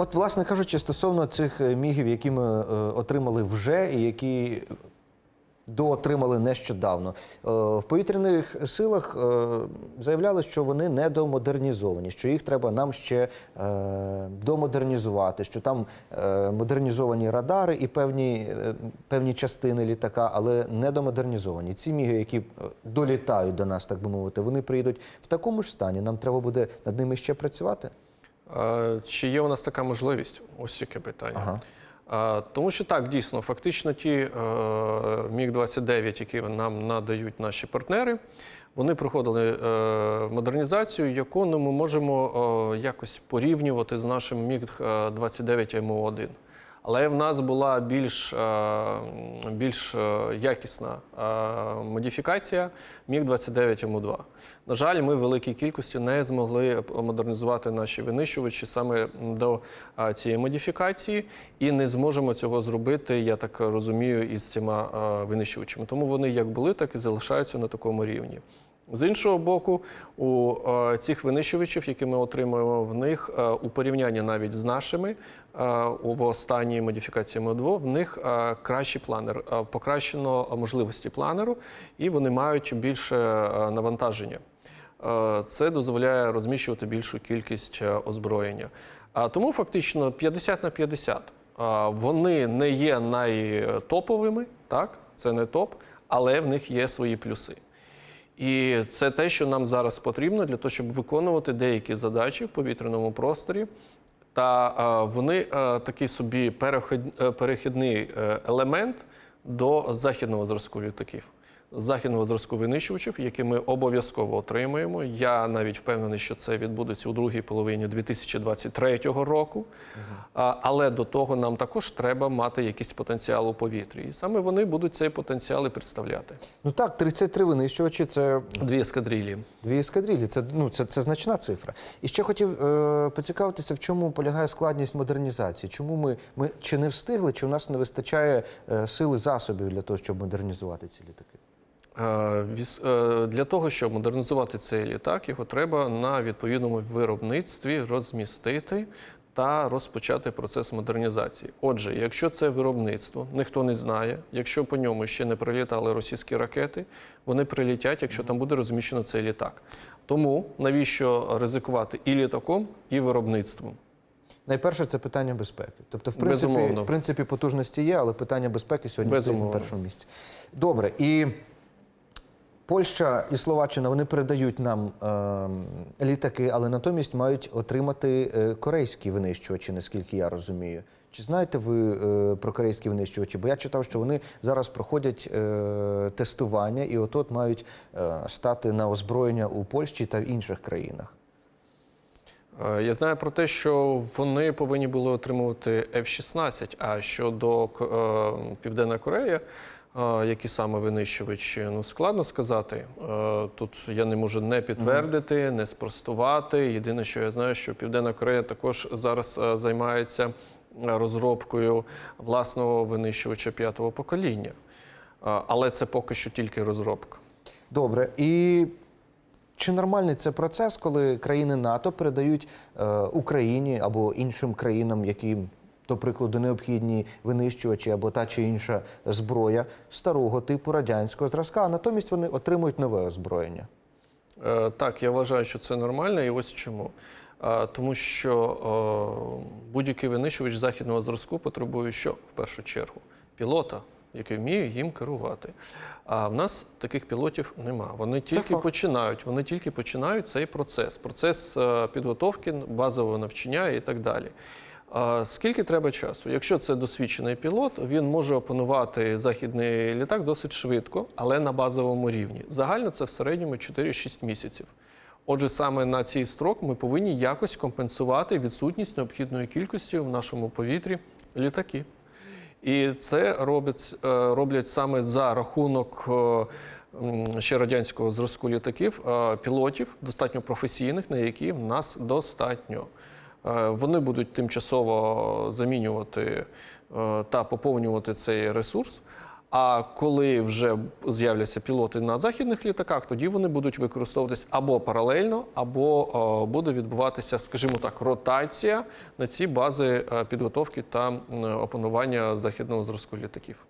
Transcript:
От, власне кажучи, стосовно цих е, мігів, які ми е, отримали вже і які доотримали нещодавно. Е, В повітряних силах заявляли, що вони недомодернізовані, що їх треба нам ще домодернізувати, що там модернізовані радари і певні, певні частини літака, але недомодернізовані. Ці міги, які долітають до нас, так би мовити, вони приїдуть в такому ж стані. Нам треба буде над ними ще працювати. Чи є у нас така можливість? Ось яке питання. Ага. Тому що так, дійсно, фактично ті е, Міг-29, які нам надають наші партнери, вони проходили е, модернізацію, яку ну, ми можемо е, якось порівнювати з нашим Міг-29 МО-1. Але в нас була більш, е, більш е, якісна е, модифікація Міг-29 МУ-2. На жаль, ми в великій кількості не змогли модернізувати наші винищувачі саме до цієї модифікації і не зможемо цього зробити, я так розумію, із цими винищувачами. Тому вони як були, так і залишаються на такому рівні. З іншого боку, у е, цих винищувачів, які ми отримуємо в них, е, у порівнянні навіть з нашими е, в останній модифікації МО2, в них кращий планер, покращено можливості планеру, і вони мають більше навантаження. Це дозволяє розміщувати більшу кількість озброєння. Тому фактично 50 на 50. Вони не є найтоповими, так, це не топ, але в них є свої плюси. І це те, що нам зараз потрібно для того, щоб виконувати деякі задачі в повітряному просторі. Та е, вони е, такий собі перехід- е, перехідний елемент до західного зразку літаків. Західного зразку винищувачів, які ми обов'язково отримаємо. Я навіть впевнений, що це відбудеться у другій половині 2023 року. А, Але до того нам також треба мати якийсь потенціал у повітрі. І саме вони будуть цей потенціал і представляти. Ну так, 33 винищувачі це Дві ескадрилі. Дві ескадрилі, це, ну, це, це значна цифра. І ще хотів е, поцікавитися, в чому полягає складність модернізації. Чому ми, ми чи не встигли, чи у нас не вистачає е, сили засобів для того, щоб модернізувати ці літаки? Е, е, Для того, щоб модернізувати цей літак, його треба на відповідному виробництві розмістити та розпочати процес модернізації. Отже, якщо це виробництво, ніхто не знає, якщо по ньому ще не прилітали російські ракети, вони прилітять, якщо там буде розміщено цей літак. Тому навіщо ризикувати і літаком, і виробництвом? Найперше це питання безпеки. Тобто, в принципі, Безумовно. в принципі, потужності є, але питання безпеки сьогодні стоїть на першому місці. Добре, і Польща і Словаччина вони передають нам е, літаки, але натомість мають отримати е, корейські винищувачі, наскільки я розумію. Чи знаєте ви е, про корейські винищувачі? Бо я читав, що вони зараз проходять е, тестування і от-от мають е, стати на озброєння у Польщі та в інших країнах. Е, Я знаю про те, що вони повинні були отримувати F-16, а щодо е, Південна Корея, е, які саме винищувачі, ну складно сказати. Тут я не можу не підтвердити, не спростувати. Єдине, що я знаю, що Південна Корея також зараз займається розробкою власного винищувача п'ятого покоління. Але це поки що тільки розробка. Добре, і чи нормальний це процес, коли країни НАТО передають е, Україні або іншим країнам, яким, до прикладу, необхідні винищувачі або та чи інша зброя старого типу радянського зразка, а натомість вони отримують нове озброєння? Е, Так, я вважаю, що це нормально, і ось чому. Е, Тому що е, будь-який винищувач західного зразку потребує що в першу чергу? Пілота, який вміє їм керувати. А в нас таких пілотів нема. Вони тільки починають, вони тільки починають цей процес, процес підготовки, базового навчання і так далі. Скільки треба часу? Якщо це досвідчений пілот, він може опанувати західний літак досить швидко, але на базовому рівні. Загально це в середньому 4-6 місяців. Отже, саме на цей строк ми повинні якось компенсувати відсутність необхідної кількості в нашому повітрі літаків. І це робить, е, роблять саме за рахунок е, ще радянського зразку літаків, е, пілотів, достатньо професійних, на які в нас достатньо. Е, Вони будуть тимчасово замінювати е, та поповнювати цей ресурс. А коли вже з'являться пілоти на західних літаках, тоді вони будуть використовуватись або паралельно, або е, буде відбуватися, скажімо так, ротація на ці бази підготовки та опанування західного зразку літаків.